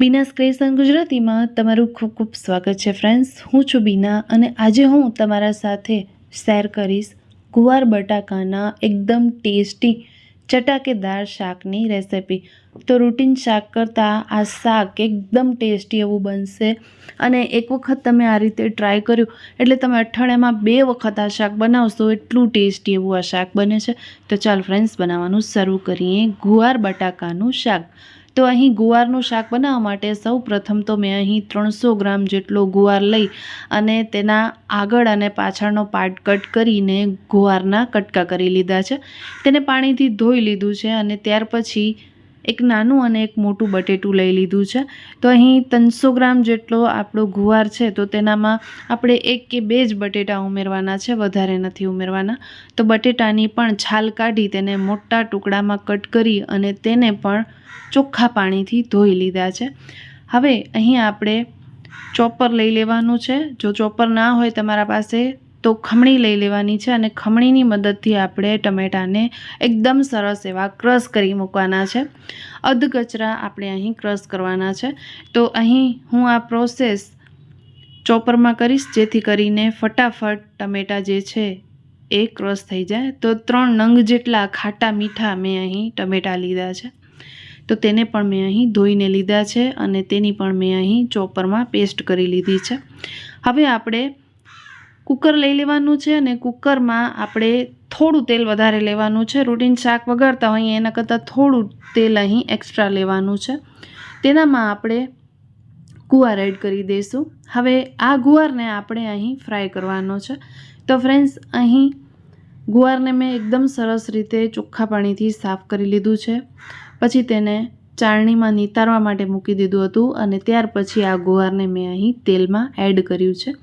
બીના creation ગુજરાતીમાં તમારું ખૂબ ખૂબ સ્વાગત છે ફ્રેન્ડ્સ હું છું બીના અને આજે હું તમારા સાથે શેર કરીશ ગુવાર બટાકાના એકદમ ટેસ્ટી ચટાકેદાર શાકની રેસિપી તો રૂટીન શાક કરતાં આ શાક એકદમ ટેસ્ટી એવું બનશે અને એક વખત તમે આ રીતે ટ્રાય કર્યું એટલે તમે અઠવાડિયામાં બે વખત આ શાક બનાવશો, એટલું ટેસ્ટી એવું આ શાક બને છે. તો ચાલ ફ્રેન્ડ્સ બનાવવાનું શરૂ કરીએ ગુવાર બટાકાનું શાક. તો અહીં ગુવારનું શાક બનાવવા માટે સૌ પ્રથમ તો મેં અહીં ત્રણસો ગ્રામ જેટલો ગુવાર લઈ અને તેના આગળ અને પાછળનો પાર્ટ કટ કરીને ગુવારના કટકા કરી લીધા છે. તેને પાણીથી ધોઈ લીધું છે અને ત્યાર પછી એક નાનું અને એક મોટું બટેટું લઈ લીધું છે. તો અહીં ત્રણસો ગ્રામ જેટલો આપણો ગુવાર છે, તો તેનામાં આપણે એક કે બે જ બટેટા ઉમેરવાના છે, વધારે નથી ઉમેરવાના. તો બટેટાની પણ છાલ કાઢી તેને મોટા ટુકડામાં કટ કરી અને તેને પણ ચોખ્ખા પાણીથી ધોઈ લીધા છે. હવે અહીં આપણે ચોપર લઈ લેવાનું છે. જો ચોપર ના હોય તમારા પાસે તો ખમણી લઈ લેવાની છે અને ખમણીની મદદથી આપણે ટમેટાને એકદમ સરસ એવા ક્રશ કરી મૂકવાના છે. અધ કચરા આપણે અહીં ક્રશ કરવાના છે. તો અહીં હું આ પ્રોસેસ ચોપરમાં કરીશ, જેથી કરીને ફટાફટ ટમેટા જે છે એ ક્રશ થઈ જાય. તો ત્રણ નંગ જેટલા ખાટા મીઠા મેં અહીં ટમેટા લીધા છે. તો તેને પણ મેં અહીં ધોઈને લીધા છે અને તેની પણ મેં અહીં ચોપરમાં પેસ્ટ કરી લીધી છે. હવે આપણે કુકર લઈ લેવાનું છે અને કુકરમાં આપણે થોડું તેલ વધારે લેવાનું છે. રૂટીન શાક વગાડતા હોઈએ એના કરતાં થોડું તેલ અહીં એક્સ્ટ્રા લેવાનું છે. તેનામાં આપણે ગુવાર એડ કરી દઈશું. હવે આ ગુવારને આપણે અહીં ફ્રાય કરવાનો છે. તો ફ્રેન્ડ્સ અહીં ગુવારને મેં એકદમ સરસ રીતે ચોખ્ખા પાણીથી સાફ કરી લીધું છે. પછી તેને ચાળણીમાં નિતારવા માટે મૂકી દીધું હતું અને ત્યાર પછી આ ગુવારને મેં અહીં તેલમાં એડ કર્યું છે.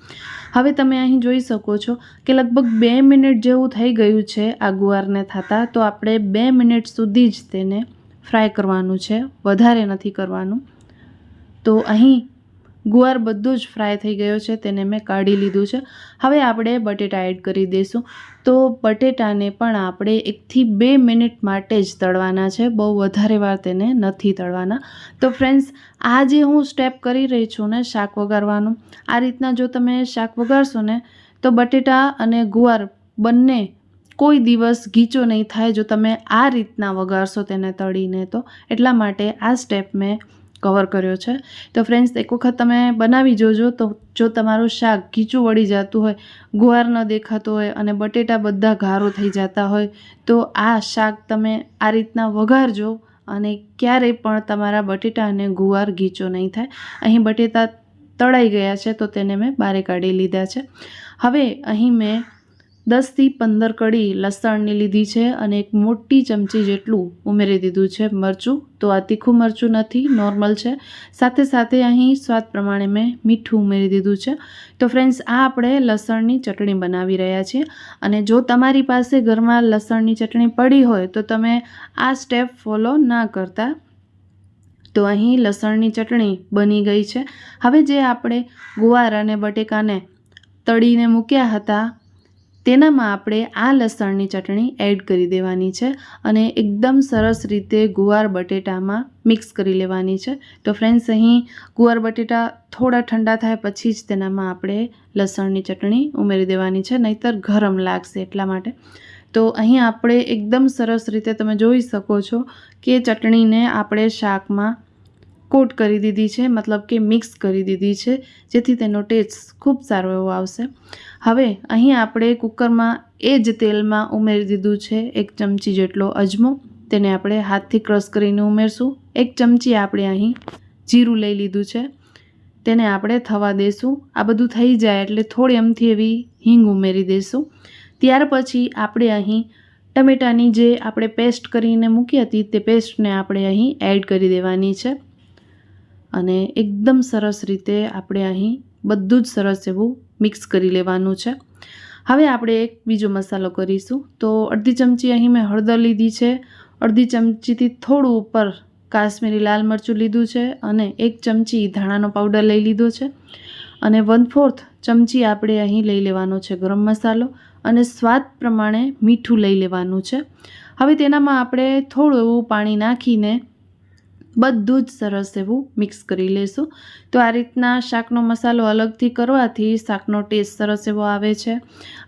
હવે તમે અહીં જોઈ શકો છો કે લગભગ બે મિનિટ જેવું થઈ ગયું છે આ ગુવારને થતાં, તો આપણે બે મિનિટ સુધી જ તેને ફ્રાય કરવાનું છે. વધારે નથી કરવાનું. તો અહીં ગુવાર બધું જ ફ્રાય થઈ ગયો છે, તેને મેં કાઢી લીધું છે. હવે આપણે બટેટા એડ કરી દઈશું. તો બટેટાને પણ આપણે એકથી બે મિનિટ માટે જ તળવાના છે, બહુ વધારે વાર તેને નથી તળવાના. તો ફ્રેન્ડ્સ આ જે હું સ્ટેપ કરી રહી છું ને શાક વઘારવાનું, આ રીતના જો તમે શાક વઘારશો ને, તો બટેટા અને ગુવાર બંને કોઈ દિવસ ગીચો નહીં થાય જો તમે આ રીતના વગાડશો તેને તળીને તો. એટલા માટે આ સ્ટેપ મેં કવર કર્યો છે. તો ફ્રેન્ડ્સ એક વખત તમે બનાવી જોજો તો જો તમારું શાક ઘીચું વળી જતું હોય, ગુવાર ન દેખાતો હોય અને બટેટા બધા ઘારો થઈ જતા હોય, તો આ શાક તમે આ રીતના વઘારજો અને ક્યારેય પણ તમારા બટેટા અને ગુવાર ઘીચો નહીં થાય. અહીં બટેટા તળાઈ ગયા છે તો તેને મેં બારે કાઢી લીધા છે. હવે અહીં મેં દસથી પંદર કડી લસણની લીધી છે અને એક મોટી ચમચી જેટલું ઉમેરી દીધું છે મરચું. તો આ તીખું મરચું નથી, નોર્મલ છે. સાથે સાથે અહીં સ્વાદ પ્રમાણે મેં મીઠું ઉમેરી દીધું છે. તો ફ્રેન્ડ્સ, આ આપણે લસણની ચટણી બનાવી રહ્યા છીએ. અને જો તમારી પાસે ઘરમાં લસણની ચટણી પડી હોય તો તમે આ સ્ટેપ ફોલો ના કરતા. તો અહીં લસણની ચટણી બની ગઈ છે. હવે જે આપણે ગુવાર અને બટેકાને તળીને મૂક્યા હતા તેનામાં આપણે આ લસણની ચટણી એડ કરી દેવાની છે અને એકદમ સરસ રીતે ગુવાર બટેટામાં મિક્સ કરી લેવાની છે. તો ફ્રેન્ડ્સ અહીં ગુવાર બટેટા થોડા ઠંડા થાય પછી જ તેનામાં આપણે લસણની ચટણી ઉમેરી દેવાની છે, નહીંતર ગરમ લાગશે એટલા માટે. તો અહીં આપણે એકદમ સરસ રીતે તમે જોઈ શકો છો કે ચટણીને આપણે શાકમાં કોટ કરી દીધી છે, મતલબ કે મિક્સ કરી દીધી છે, જેથી તેનો ટેસ્ટ ખૂબ સારો એવો આવશે. હવે અહીં આપણે કુકરમાં એ જ તેલમાં ઉમેરી દીધું છે, એક ચમચી જેટલો અજમો. તેને આપણે હાથથી ક્રશ કરીને ઉમેરશું. એક ચમચી આપણે અહીં જીરું લઈ લીધું છે. તેને આપણે થવા દઈશું આ બધું થઈ જાય એટલે થોડી એમથી એવી હિંગ ઉમેરી દઈશું ત્યાર પછી આપણે અહીં ટમેટાની જે આપણે પેસ્ટ કરીને મૂકી હતી, તે પેસ્ટને આપણે અહીં એડ કરી દેવાની છે. અને એકદમ સરસ રીતે આપણે અહીં બધું જ સરસ એવું મિક્સ કરી લેવાનું છે. હવે આપણે એક બીજો મસાલો કરીશું. તો અડધી ચમચી અહીં મેં હળદર લીધી છે. અડધી ચમચીથી થોડું ઉપર કાશ્મીરી લાલ મરચું લીધું છે અને એક ચમચી ધાણાનો પાવડર લઈ લીધો છે. અને વન ફોર્થ ચમચી આપણે અહીં લઈ લેવાનો છે ગરમ મસાલો અને સ્વાદ પ્રમાણે મીઠું લઈ લેવાનું છે. હવે તેનામાં આપણે થોડું એવું પાણી નાખીને બધું જ સરસ એવું મિક્સ કરી લેશું. તો આ રીતના શાકનો મસાલો અલગથી કરવાથી શાકનો ટેસ્ટ સરસ એવો આવે છે.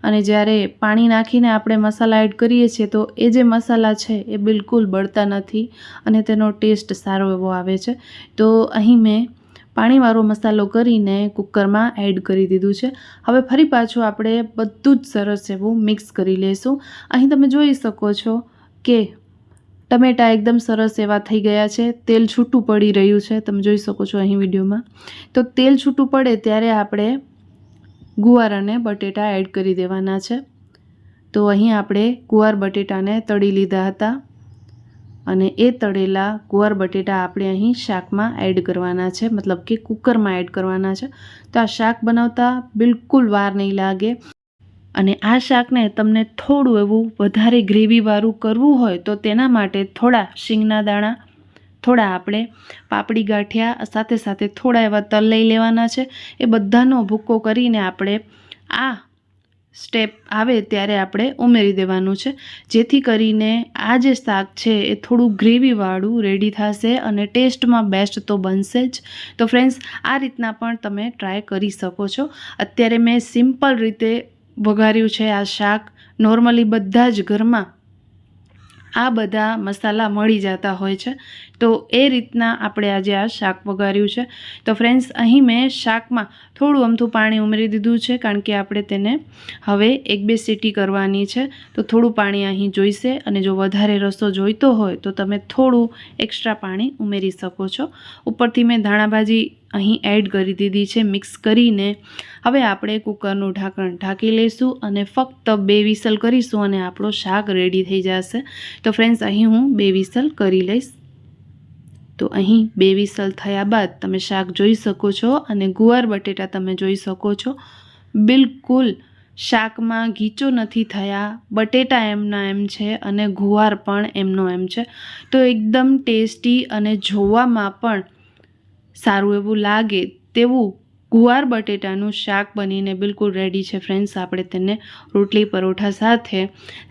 અને જ્યારે પાણી નાખીને આપણે મસાલા એડ કરીએ છીએ તો એ જે મસાલા છે એ બિલકુલ બળતા નથી અને તેનો ટેસ્ટ સારો એવો આવે છે. તો અહીં મેં પાણીવાળો મસાલો કરીને કુકરમાં એડ કરી દીધું છે. હવે ફરી પાછું આપણે બધું જ સરસ એવું મિક્સ કરી લઈશું અહીં તમે જોઈ શકો છો કે ટમેટાં એકદમ સરસ એવા થઈ ગયા છે. તેલ છૂટું પડી રહ્યું છે. તમે જોઈ શકો છો અહીં વિડીયોમાં. તો તેલ છૂટું પડે ત્યારે આપણે ગુવાર અને બટેટા એડ કરી દેવાના છે. તો અહીં આપણે ગુવાર બટેટાને તળી લીધા હતા અને એ તળેલા ગુવાર બટેટા આપણે અહીં શાકમાં એડ કરવાના છે. મતલબ કે કુકરમાં એડ કરવાના છે. તો આ શાક બનાવતા બિલકુલ વાર નહીં લાગે. અને આ શાકને તમને થોડું એવું વધારે ગ્રેવીવાળું કરવું હોય તો તેના માટે થોડા શીંગના દાણા, થોડા આપણે પાપડી ગાંઠિયા, સાથે સાથે થોડા એવા તલ લઈ લેવાના છે. એ બધાનો ભૂક્કો કરીને આપણે આ સ્ટેપ આવે ત્યારે આપણે ઉમેરી દેવાનું છે. જેથી કરીને આ જે શાક છે એ થોડું ગ્રેવીવાળું રેડી થશે અને ટેસ્ટમાં બેસ્ટ તો બનશે જ. તો ફ્રેન્ડ્સ આ રીતના પણ તમે ટ્રાય કરી શકો છો. અત્યારે મેં સિમ્પલ રીતે વઘાર્યું છે આ શાક. નોર્મલી બધા જ ઘરમાં આ બધા મસાલા મળી જતા હોય છે. તો એ રીતના આપણે આજે આ શાક વઘાર્યું છે. તો ફ્રેન્ડ્સ અહીં મેં શાકમાં થોડું અમથું પાણી ઉમેરી દીધું છે, કારણ કે આપણે તેને હવે એક બે સીટી કરવાની છે. તો થોડું પાણી અહીં જોઈશે અને જો વધારે રસો જોઈતો હોય તો તમે થોડું એક્સ્ટ્રા પાણી ઉમેરી શકો છો. ઉપરથી મેં ધાણાભાજી અહીં એડ કરી દીધી છે, મિક્સ કરીને. હવે આપણે કુકરનું ઢાંકણ ઢાંકી લઈશું અને ફક્ત બે વિસલ કરીશું અને આપણો શાક રેડી થઈ જશે. તો ફ્રેન્ડ્સ અહીં હું બે વિસલ કરી લઈશ. તો અહીં બે વિસલ થયા બાદ તમે શાક જોઈ શકો છો અને ગુવાર બટેટા તમે જોઈ શકો છો. બિલકુલ શાકમાં ગીચો નથી થયા, બટેટા એમના એમ છે અને ગુવાર પણ એમનો એમ છે. તો એકદમ ટેસ્ટી અને જોવામાં પણ સારું એવું લાગે તેવું ગુવાર બટેટાનું શાક બનીને બિલકુલ રેડી છે ફ્રેન્ડ્સ આપણે તેને રોટલી પરોઠા સાથે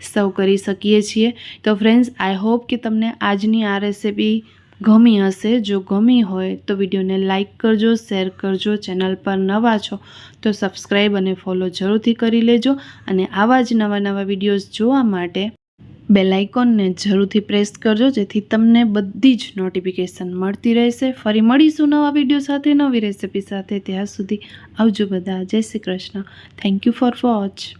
સર્વ કરી શકીએ છીએ. તો ફ્રેન્ડ્સ આઈ હોપ કે તમને આજની આ રેસિપી ગમી હશે. જો ગમી હોય તો વિડીયોને લાઇક કરજો શેર કરજો ચેનલ પર નવા છો તો સબસ્ક્રાઈબ અને ફોલો જરૂરથી કરી લેજો. અને આવા જ નવા નવા વિડીયોઝ જોવા માટે બેલ આઇકોનને જરૂરથી પ્રેસ કરજો, જેથી તમને બધી જ નોટિફિકેશન મળતી રહેશે. ફરી મળીશું નવા વીડિયો સાથે, નવી રેસિપી સાથે. ત્યાં સુધી આવજો બધા. જય Shri Krishna. Thank you for watch